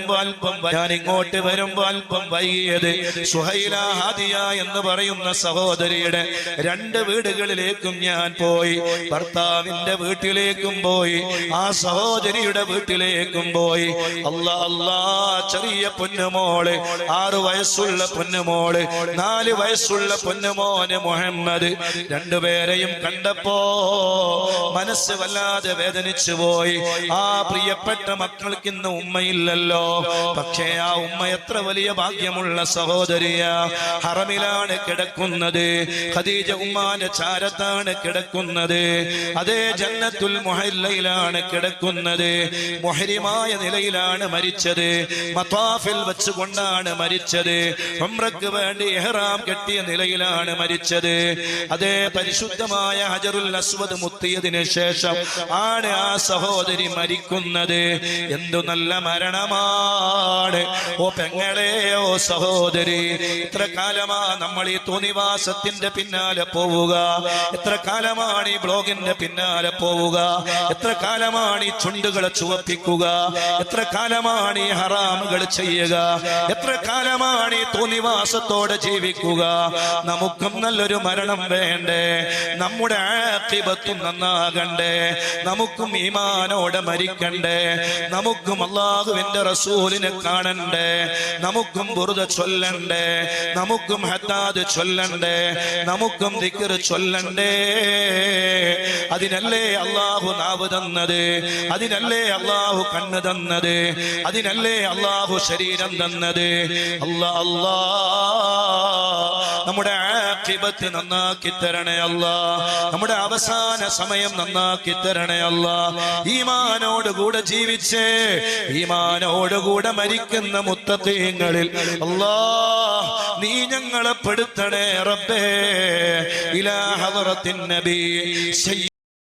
ഇങ്ങോട്ട് വരുമ്പോ അല്പം വൈകിയത് സുഹൈല ഹാദിയ എന്ന് പറയുന്ന സഹോദരിയുടെ രണ്ട് വീടുകളിലേക്കും ഞാൻ പോയി. ഭർത്താവിന്റെ വീട്ടിലേക്കും പോയി. ആ സഹോദരിയുടെ വീട്ടിലേക്കും പോയി. അല്ലാ അല്ലാ ചെറിയ പൊന്നുമോൾ ആറ് വയസ്സുള്ള പൊന്നുമോൾ നാല് വയസ്സുള്ള പൊന്നുമോന് മുഹമ്മദ്. രണ്ടുപേരെയും കണ്ടപ്പോ മനസ്സ് വല്ലാതെ വേദനിച്ചു പോയി ആ പ്രിയപ്പെട്ട മക്കൾക്ക് ഇന്ന് ഉമ്മയില്ലല്ലോ. പക്ഷേ ആ ഉമ്മ എത്ര വലിയ ഭാഗ്യമുള്ള സഹോദരിയ. ഹറമിലാണ് കിടക്കുന്നത്. ഖദീജ ഉമ്മാന്റെ ചാരത്താണ് കിടക്കുന്നത്. അതേ ജന്നത്തുൽ മുഹല്ലയിലാണ് കിടക്കുന്നത്. മുഹരിമായ നിലയിലാണ് മരിച്ചത്. മത്വാഫിൽ വെച്ചുകൊണ്ടാണ് മരിച്ചത്. ഉംറക്ക് വേണ്ടി എഹ്റാം കെട്ടിയ നിലയിലാണ് മരിച്ചത്. അതേ പരിശുദ്ധമായ ഹജറുൽ അസ്വദ് മുത്തിയതിന് ശേഷം ആണ് ആ സഹോദരി മരിക്കുന്നത്. എന്തു നല്ല മരണമാണ് ഓ പെങ്ങളെ ഓ സഹോദരി എത്ര കാലമാ നമ്മൾ ഈ തോന്നിവാസത്തിന്റെ പിന്നാലെ പോവുക? എത്ര കാലമാണ് ഈ ബ്ലോഗിന്റെ പിന്നാലെ പോവുക? എത്ര കാലമാണ് ഈ ചുണ്ടുകളെ ചുവപ്പിക്കുക? എത്ര കാലമാണ് ഈ ഹറാമുകൾ ചെയ്യുക? എത്ര കാലമാണ് ഈ തോന്നിവാസത്തോടെ ജീവിക്കുക? നമുക്കും നല്ലൊരു മരണം വേണ്ടേ? നമ്മുടെ ആക്തിപത്വം നന്നാകണ്ടേ? നമുക്കും ഈമാനോടെ മരിക്കണ്ടേ? നമുക്കും അള്ളാഹുവിന്റെ റസൂലിനെ കാണണ്ടേ? നമുക്കും ബുറുദ ചൊല്ലണ്ടേ? നമുക്കും ഹത്താദ് ചൊല്ലണ്ടേ? നമുക്കും ദിക്കർ ചൊല്ലണ്ടേ? അതിനല്ലേ അള്ളാഹു നാവ് തന്നത്? അതിനല്ലേ അള്ളാഹു കണ്ണ് തന്നത്? അതിനല്ലേ അള്ളാഹു ശരീരം തന്നത്? അല്ലാ അല്ലാ. നമ്മുടെ ആഖിബത്ത് നന്നാക്കി തരണേ അല്ല. നമ്മുടെ അവസാന സമയം നന്നാക്കി തരണേ അല്ലാ. ഈമാനോടുകൂടെ ജീവിച്ച്. ഈമാനോടുകൂടെ മരിക്കുന്ന മുത്തീങ്ങളിൽ അല്ലാ നീ ഞങ്ങളെ പെടുത്തണേ റബ്ബേ. ഇലാ നബി.